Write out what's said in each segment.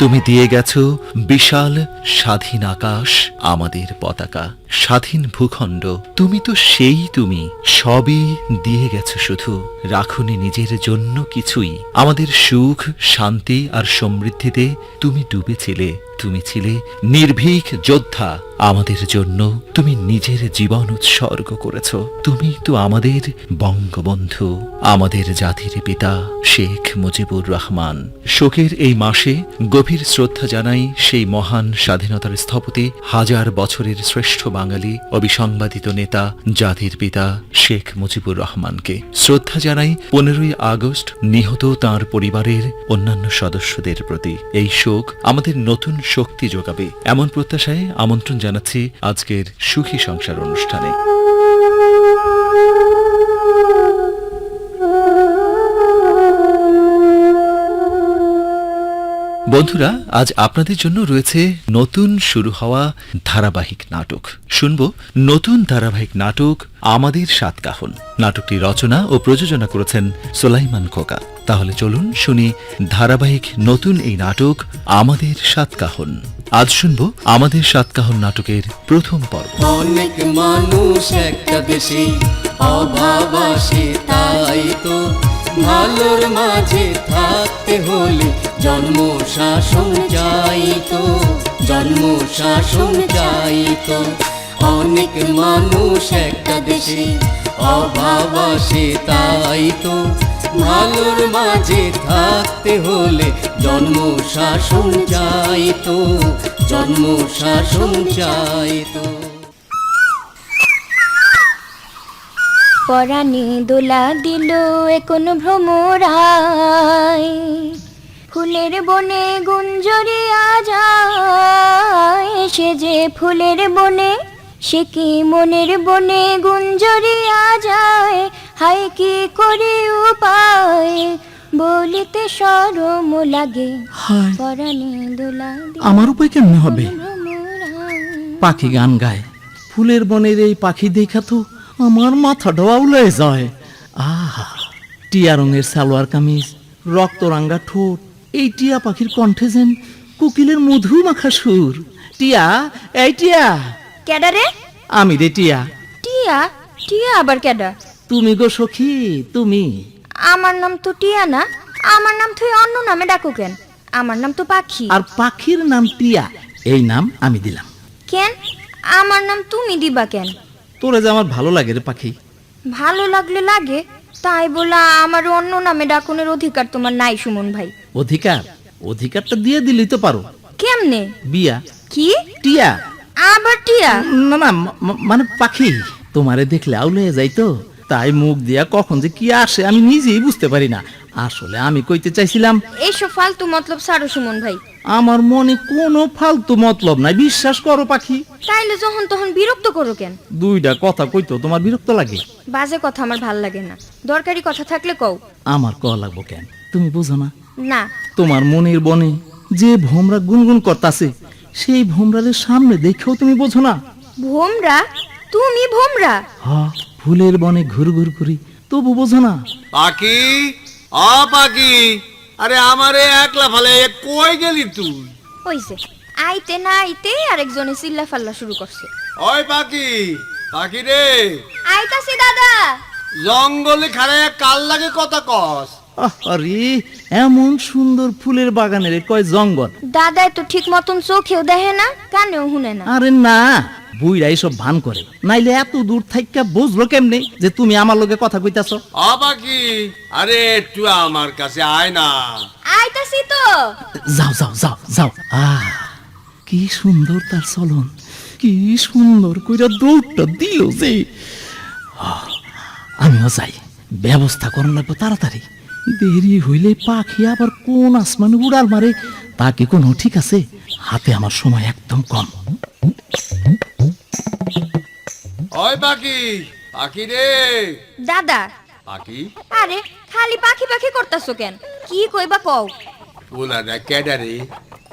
তুমি দিয়ে গেছ বিশাল স্বাধীন আকাশ আমাদের পতাকা। স্বাধীন ভূখণ্ড, তুমি তো সেই তুমি। সবই দিয়ে গেছো শুধু। রাখুনি নিজের জন্য কিছুই। আমাদের সুখ, শান্তি আর সমৃদ্ধিতে তুমি ডুবেছিলে। তুমি ছিলে নির্ভীক যোদ্ধা আমাদের জন্য। তুমি নিজের জীবন উৎসর্গ করেছ। তুমি তো আমাদের বঙ্গবন্ধু, আমাদের জাতির পিতা শেখ মুজিবুর রহমান। শোকের এই মাসে গভীর শ্রদ্ধা জানাই সেই মহান স্বাধীনতার স্থপতি, হাজার বছরের শ্রেষ্ঠ বাঙালি, অবিসংবাদিত নেতা, জাতির পিতা শেখ মুজিবুর রহমানকে। শ্রদ্ধা জানাই পনেরোই আগস্ট নিহত তার পরিবারের অন্যান্য সদস্যদের প্রতি। এই শোক আমাদের নতুন শক্তি যোগাবে। এমন প্রত্যাশায় আমন্ত্রণ জানাচ্ছি আজকের সুখী সংসার অনুষ্ঠানে। বন্ধুরা, আজ আপনাদের জন্য রয়েছে নতুন শুরু হওয়া ধারাবাহিক নাটক। শুনব নতুন ধারাবাহিক নাটক আমাদের সাতকাহন নাটকটি রচনা ও প্রযোজনা করেছেন সোলাইমান খোকা। তাহলে চলুন শুনি ধারাবাহিক নতুন এই নাটক আমাদের সাতকাহন আজ শুনব আমাদের সাতকাহন নাটকের প্রথম পর্ব। অনেক মানুষ একটা দেশে অভাব আসে, তাই তো ভালোর মাঝে থাকতে হলে জন্ম শাসন চাই তো জন্ম শাসন চাই তো। অনেক মানুষ একটা দেশে অভাব আসে তাই তো। ভালোর মাঝে থাকতে হলে জন্ম শাসন চাইতো জন্ম শাসন চাই তো। পরাণে দোলা দিল এখন ভ্রমরাই ফুলের বনে গুঞ্জরিয়া যায় সে যে ফুলের বনে সে কি মনের বনে গুঞ্জরিয়া যায় হাই কি করে উপায়? বলিতে সরম লাগে পরাণে দোলা আমার উপায় কেমনে হবে? পাখি গান গায় ফুলের বনের এই পাখি দেখা তো আমার মাথাটা উলে যায়। আহা টিয়া রঙের সালোয়ার কামিজ রক্তরাঙ্গা ঠোঁট এই টিয়া পাখির কণ্ঠে যেন কোকিলের মধু মাখা সুর। টিয়া এই টিয়া। কেডা রে? আমি রে টিয়া। টিয়া? টিয়া আবার কেডা তুমি গো সখী তুমি। আমার নাম তো টিয়া না আমার নাম তুই অন্য নামে ডাকো কেন? আমার নাম তো পাখি। আর পাখির নাম টিয়া এই নাম আমি দিলাম। কেন? আমার নাম তুমি দিবা কেন? তোরে যে আমার ভালো লাগে রে পাখি। ভালো লাগলে লাগে তাই বলা আমার অন্য নামে ডাকনের অধিকার তোমার নাই সুমন ভাই। অধিকার। অধিকারটা দিয়ে দিলেই তো পারো। কেমনে? বিয়া। কি? টিয়া। আবার টিয়া? না না মা- মানে পাখি। তোমারে দেখলে আউলে যাই তো। তাই মুখ দিয়া কখন যে কি আসে আমি নিজেই বুঝতে পারি না। আসলে আমি কইতে চাইছিলাম এইসব ফালতু মতলব সারো সুমন ভাই। আমার মনে কোনো ফালতু মতলব নাই। বিশ্বাস করো পাখি। তাইলে যখন তখন বিরক্ত করো কেন? দুইটা কথা কইতো তোমার বিরক্ত লাগে? বাজে কথা আমার ভালো লাগে না। দরকারি কথা থাকলে কও। আমার ক লাগবো কেন? তুমি বুঝো না। না। তোমার মনের বনে যে ভোমরা গুনগুন করতাছে সেই ভোমরাদের সামনে দেখেও তুমি বোঝো না। ভোমরা? তুমি ভোমরা? হ ফুলের বনে ঘুর ঘুর করি তবু বোঝো না। পাখি? অ পাখি। আরে আমারে একলা ফালে কই গেলি তুই? হইছে আইতে না আইতে আরেকজনে চিল্লা ফাল্লা শুরু করছে। ওই পাখি পাখি রে। আইতাছি দাদা। জঙ্গলে খাড়ায় কাল লাগে কথা কস? আরে এমন সুন্দর ফুলের বাগানের কয় জঙ্গল। দাদা তো ঠিক মতন চোখেও দেখে না কানেও শুনে না। আরে না বুইরা এইসব ভান করে। নাইলে এত দূর থাইকা বুঝলো কেমনে যে তুমি আমার লগে কথা কইতাছ? পাখি আরে একটু আমার কাছে আয় না। আইতাছি তো। যাও যাও যাও যাও। আহ কি সুন্দর তার চলন। কি সুন্দর কইরা দৌড়টা দিল যে। আহ, আমিও যাই। ব্যবস্থা করন লাগবো তাড়াতাড়ি। দেরি হইলে পাখি আবার কোন আসমানে উড়াল মারে তা কি কোনো ঠিক আছে? হাতে আমার সময় একদম কম। ওই পাখি পাখি রে। দাদা। পাখি? আরে খালি পাখি পাখি করতাছো কেন? কি কইবা কও? পোলা না কেডা রে?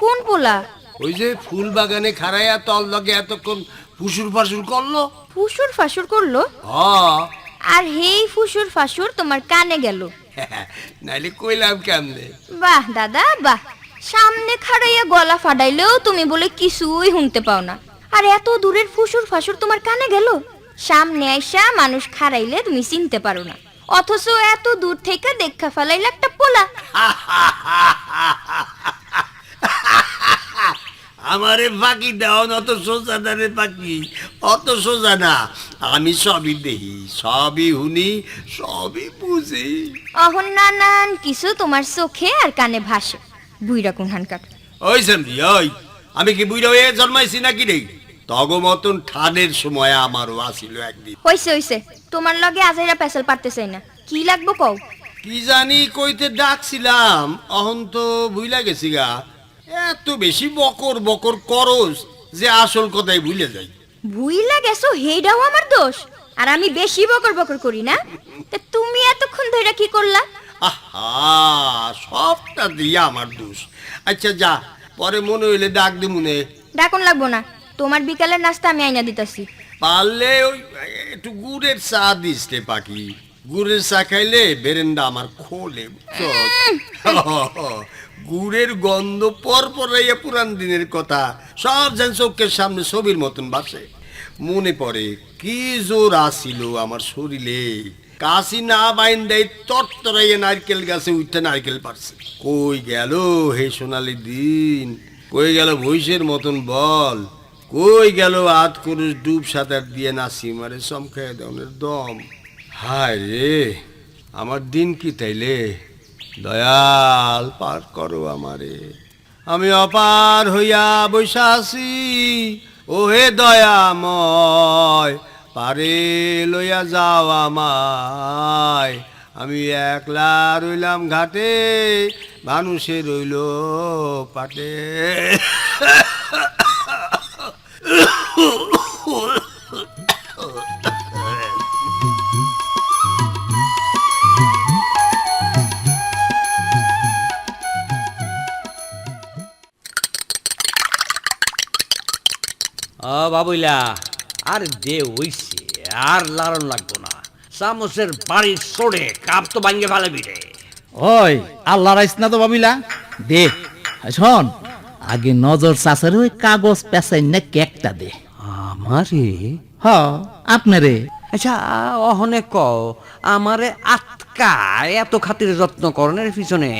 কোন পোলা ওই যে ফুল বাগানে খাড়াইয়া তল লগে এতক্ষণ ফুসুর ফাসুর করল। ফুসুর ফাসুর করল? হ আর হেই ফুসুর ফাসুর তোমার কানে গেল। নাইলে কইলাম কেমনে? বাহ দাদা বাহ। সামনে খাড়াইয়া গলা ফাটাইলেও তুমি বলে কিছুই শুনতে পাও না। আর এত দূরের ফুসুর ফাসুর তোমার কানে গেল? সামনে আইসা মানুষ খাড়াইলে তুমি চিনতে পারো না। অথচ এত দূর থেকে দেখা ফেলাইলে একটা পোলা। আমারে ফাঁকি দাও অত সোজা না রে পাখি অত সোজা না। আমি সবই দেখি সবই শুনি সবই বুঝি। অহন নানান কিছু তোমার চোখে আর কানে ভাসে। বুইরা কোনখানকার ওই সেমরি ওই। আমি কি বুড়ো হয়ে জন্মাইছি নাকি রে? তগ মতন ঠানের সময় আমারও আসিল একদিন। হইছে হইছে। তোমার লগে আজাইরা পেছাল পারতে চাই না। কি লাগবো কও? কি জানি কইতে ডাকছিলাম অহন তো ভুইলা গেছি গা। এত বেশি বকর বকর করস যে আসল কথাই ভুলে যাই। ভুইলা গেছো হেইডাও আমার দোষ। আর আমি বেশি বকর বকর করি না? তা তুমি এতক্ষণ ধরে কি করলা? আহা সবটা দিয়ে আমার দোষ। আচ্ছা যা পরে মনে হইলে ডাক দি মনে ডাকন লাগবো না। তোমার বিকালের নাস্তা আমি আইনা দিতাছি। পারলে ওই একটু গুড়ের চা দিস রে পাখি। গুড়ের চা খাইলে বেরেন্ডা আমার খোলে? গুড়ের গন্ধ পর পর রাইয়া পুরান দিনের কথা। সব যেন চোখের সামনে ছবির মতন বাসে। মনে পড়ে, কি জোর আসিল আমার শরীরে। কাশি না বাইন দেয় তরতরাইয়া নারকেল গাছে উঠতে নারকেল পারছে কই গেল হে সোনালি দিন? কই গেল ভৈষের মতন বল? কই গেল আত কুরুষ ডুব সাঁতার দিয়ে নাসি মারে চমকায় দেওয়ার দম? হায় রে, আমার দিন কি তাইলে? দয়াল পার করো আমারে। আমি অপার হইয়া বৈশা আছি ও হে দয়াময়, পারে লইয়া যাও আমায়। আমি একলা রইলাম ঘাটে, মানুষে রইল পাটে। ও বাবুইলা আর দে হইছে আর লারণ লাগবো না। চামচের বাড়ির সরে কাপ তো ভাঙ্গে ফেলাবি রে। ওই আল্লাহ রাইস না তো ভাবিলা দে শোন আগে নজর চাষের ওই কাগজ পেঁচাই না কেকটা দে। আমারে? হ আপনারে। আচ্ছা অহনে ক আমারে এত খাতির যত্ন করণের পিছনে।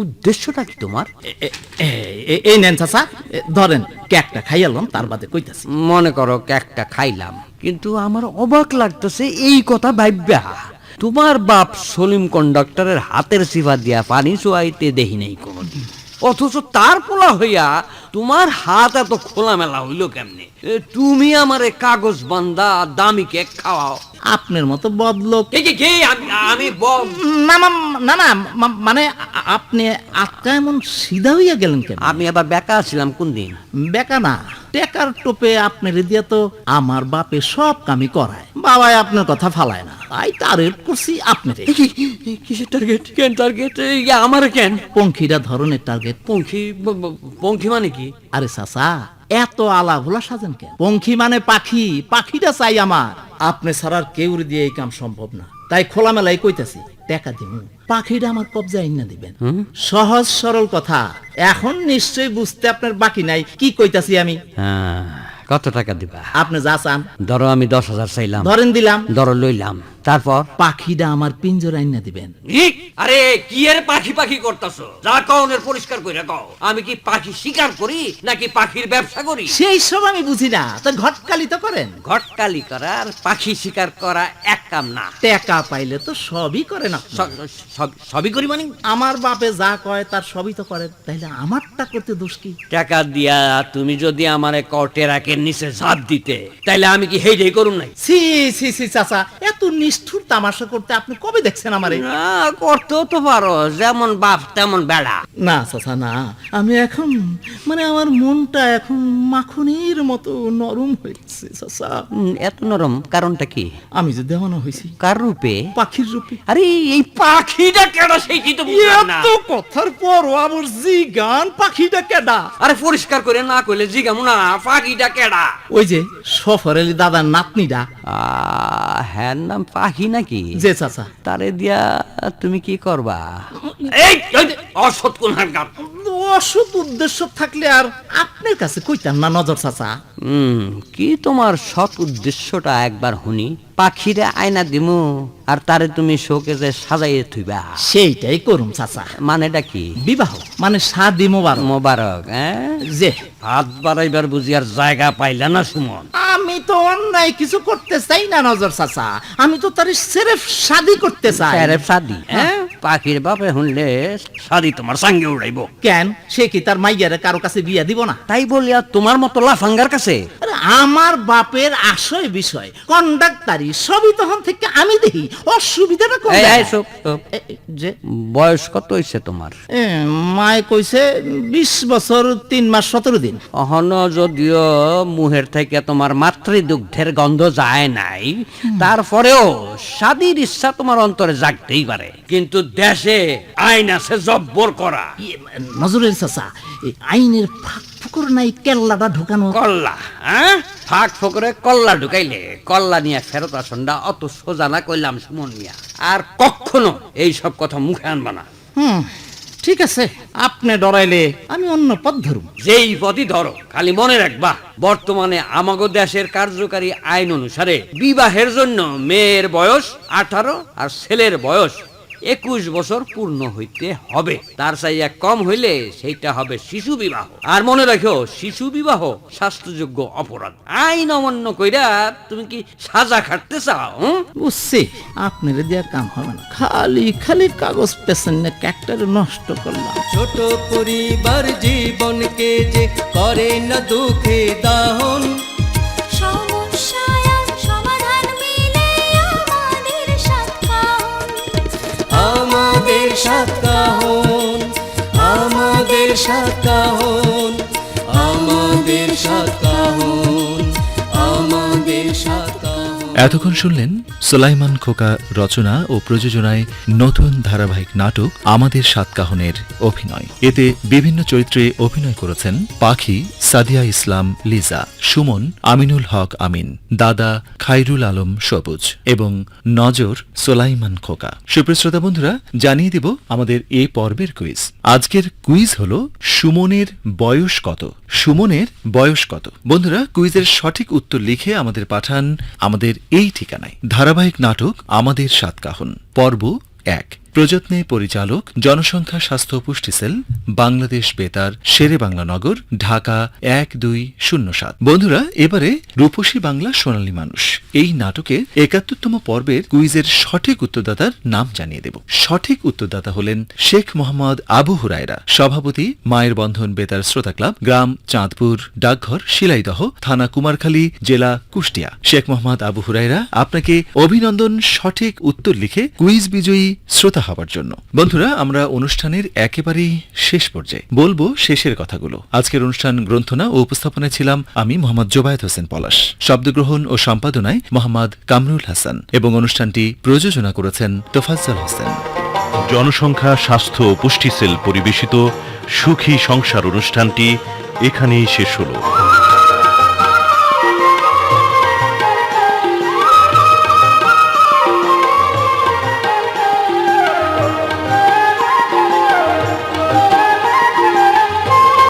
উদ্দেশ্যটা কি তোমার? এই নেন চাচা ধরেন কেকটা খাইয়ালাম তার বাদে কইতাছি। মনে করো একটা খাইলাম কিন্তু আমার অবাক লাগতেছে এই কথা ভাইব্যা। তোমার বাপ সলিম কন্ডাক্টরের হাতের সিফা দিয়া পানি চুয়াইতে দেখি নাই কোনোদিন। অথচ তার পোলা হইয়া তোমার হাত এত খোলামেলা হইল কেমনে? তুমি আমারে কাগজ বান্দা দামি কেক খাওয়াও। আপনার মতো বদলোক। কে কে কে? আমি না না মানে আপনি আটকা এমন সিধা হইয়া গেলেন কেন? আমি আবার বেকা ছিলাম কোন দিন? বেকা না টেকার টোপে আপনার দিয়া তো আমার বাপে সব কামি করায়। বাবাই আপনার কথা ফালায় না। তাই টার্গেট করছি আপনার। কিসের টার্গেট? কেন টার্গেট? আমার কেন? পঙ্খিরা ধরনের টার্গেট। পঙ্খী পঙ্খী মানে কি? আরে চাচা এত আলা ভোলা সাজেন কেন? পঙ্খী মানে পাখি পাখিটা চাই আমার। আপনি ছাড়ার কেউ দিয়ে এই কাম সম্ভব না। তাই খোলামেলায় কইতাছি টাকা দিমু পাখিটা আমার কবজায় না দিবেন। সহজ সরল কথা। এখন নিশ্চয়ই বুঝতে আপনার বাকি নাই। কি কইতাছি আমি? হ্যাঁ, কত টাকা দিবা? আপনি যা চান। ধরো আমি দশ হাজার চাইলাম। ধরেন দিলাম। ধরো লইলাম। তারপর? পাখিটা আমার পিঞ্জরাই না দিবেন। আরে কি এর পাখি পাখি করতেছো? যা কওনের পরিষ্কার কইরা কও। আমি কি পাখি শিকার করি নাকি পাখির ব্যবসা করি? সেই সব আমি বুঝি না। তো ঘটকালি তো করেন। ঘটকালি করা আর পাখি শিকার করা এক কাম না। টাকা পাইলে তো সবই করেন। সব- সব- সবই করি মানে? আমার বাপে যা কয় তার সবই তো করেন। তাইলে আমারটা করতে দোষ কি? টাকা দিয়া তুমি যদি আমারে কটেরাকের নিচে ঝাঁপ দিতে তাইলে আমি কি হেইটাই করুম নাই? সি সি সি চাচা এত নিষ্ঠ নিষ্ঠুর তামাশা করতে আপনি কবে দেখছেন আমারে? না করতেও তো পারো যেমন বাপ তেমন বেড়া। না চাচা না। আমি এখন মানে আমার মনটা এখন মাখনের মতো নরম হয়েছে চাচা। এত নরম কারণটা কি? আমি যে দেওয়ানো হয়েছি। কার রূপে? পাখির রূপে। আরে এই পাখিটা কেডা সেইটি তো বুঝলাম না। এত কথার পরও আমার জি গান পাখিটা কেডা? আরে পরিষ্কার করে না কইলে জিগামু না পাখিটা কেডা? ওই যে সফর আলী দাদার নাতনিটা। আহ, হ্যার নাম পাখি নাকি? যে চাচা। তারে দিয়া তুমি কি করবা? এই অসৎ কোন অসৎ উদ্দেশ্য থাকলে আর আপনার কাছে কইতাম না নজর চাচা। হুম কি তোমার সৎ উদ্দেশ্যটা একবার শুনি? পাখিরে আয়না দিমু আর তারে তুমি শোকেজে সাজাইয়ে থুইবা। সেইটাই করুম চাচা। মানেটা কি? বিবাহ মানে শাদি মোবারক। মোবারক হ্যাঁ? যে হাত বাড়াইবার বুঝি আর জায়গা পাইলা না সুমন? আমি তো অন্যায় কিছু করতে চাই না নজর চাচা। আমি তো তার সেরেফ শাদি করতে চাই। স্যারের শাদি হ্যাঁ। পাখির বাপে শুনলে শাদি তোমার সঙ্গে উড়াইব। কেন? সে কি তার মাইয়ারে কারও কাছে বিয়া দিব না? তাই বলিয়া তোমার মতো লাফাঙ্গার কাছে? আমার বাপের আশয় বিষয় কন্ডাক্টারি সবই তখন থেকে আমি দেখি অসুবিধাটা কোন যে? বয়স কত হইছে তোমার? মায় কইছে বিশ বছর তিন মাস সতেরো দিন। অহন যদিও মুহের থেকে তোমার মাতৃদুগ্ধের গন্ধ যায় নাই। তারপরেও স্বাদীর ইচ্ছা তোমার অন্তরে জাগতেই পারে। কিন্তু দেশে আইন আছে জব্বর করা। নজরুল চাচা এই আইনের ফাঁক ফুকুর নাই কেল্লাটা ঢুকানো। কল্লা হ্যাঁ? ফাঁক ফকরে কল্লা ঢুকাইলে কল্লা নিয়ে ফেরত আসনটা অত সোজা না কইলাম সুমন মিয়া। আর কখনো এই সব কথা মুখে আনবা না। হুম ঠিক আছে। আপনি ডরাইলে আমি অন্য পথ ধরুম। যেই পথই ধরো, খালি মনে রাখবা, বর্তমানে আমাগো দেশের কার্যকারী আইন অনুসারে বিবাহের জন্য মেয়ের বয়স আঠারো আর ছেলের বয়স একুশ বছর পূর্ণ হইতে হবে। তার চাইয়া কম হইলে সেইটা হবে শিশু বিবাহ। আর মনে রাখো শিশু বিবাহ শাস্ত্রযোগ্য অপরাধ। আইন অমান্য কইরা তুমি কি সাজা খাটতে চাও? বুঝছি আপনার দেওয়া কাম হবে না। খালি খালি কাগজ পেছনে ক্যারেক্টার নষ্ট করলাম। ছোট পরিবার জীবনকে যে করে না দুঃখে দাহন সাতাহন আমাদের সাতাহন আমাদের সাতকাহন এতক্ষণ শুনলেন সোলাইমান খোকা রচনা ও প্রযোজনায় নতুন ধারাবাহিক নাটক আমাদের সাতকাহনের অভিনয়। এতে বিভিন্ন চরিত্রে অভিনয় করেছেন পাখি, সাদিয়া ইসলাম, লিজা, সুমন, আমিনুল হক আমিন, দাদা খাইরুল আলম সবুজ এবং নজর সোলাইমান খোকা। সুপ্রশ্রোতা বন্ধুরা, জানিয়ে দিব আমাদের এই পর্বের কুইজ। আজকের কুইজ হল সুমনের বয়স কত? সুমনের বয়স কত? বন্ধুরা, কুইজের সঠিক উত্তর লিখে আমাদের পাঠান আমাদের এই ঠিকানায় ধারাবাহিক নাটক আমাদের সাতকাহন পর্ব এক। প্রযত্নে পরিচালক, জনসংখ্যা স্বাস্থ্য পুষ্টি সেল, বাংলাদেশ বেতার, শেরে বাংলা নগর, ঢাকা এক দুই শূন্য সাত। বন্ধুরা, এবারে রূপসী বাংলা সোনালী মানুষ। এই নাটকের একাত্তরতম পর্বের কুইজের সঠিক উত্তরদাতার নাম জানিয়ে দেব। সঠিক উত্তরদাতা হলেন শেখ মোহাম্মদ আবু হুরায়রা। সভাপতি, মায়ের বন্ধন বেতার শ্রোতা ক্লাব, গ্রাম চাঁদপুর, ডাকঘর, শিলাইদহ, থানা কুমারখালী, জেলা কুষ্টিয়া। শেখ মোহাম্মদ আবু হুরায়রা, আপনাকে অভিনন্দন সঠিক উত্তর লিখে কুইজ বিজয়ী শ্রোতা হবার জন্য। বন্ধুরা, আমরা অনুষ্ঠানের একেবারেই শেষ পর্যায়ে। বলব শেষের কথাগুলো। আজকের অনুষ্ঠান গ্রন্থনা ও উপস্থাপনায় ছিলাম আমি মোহাম্মদ জোবায়েত হোসেন পলাশ। শব্দগ্রহণ ও সম্পাদনায় মোহাম্মদ কামরুল হাসান। এবং অনুষ্ঠানটি প্রযোজনা করেছেন তোফাজ্জল হোসেন। জনসংখ্যা, স্বাস্থ্য ও পুষ্টি সেল পরিবেশিত সুখী সংসার অনুষ্ঠানটি এখানেই শেষ হলো।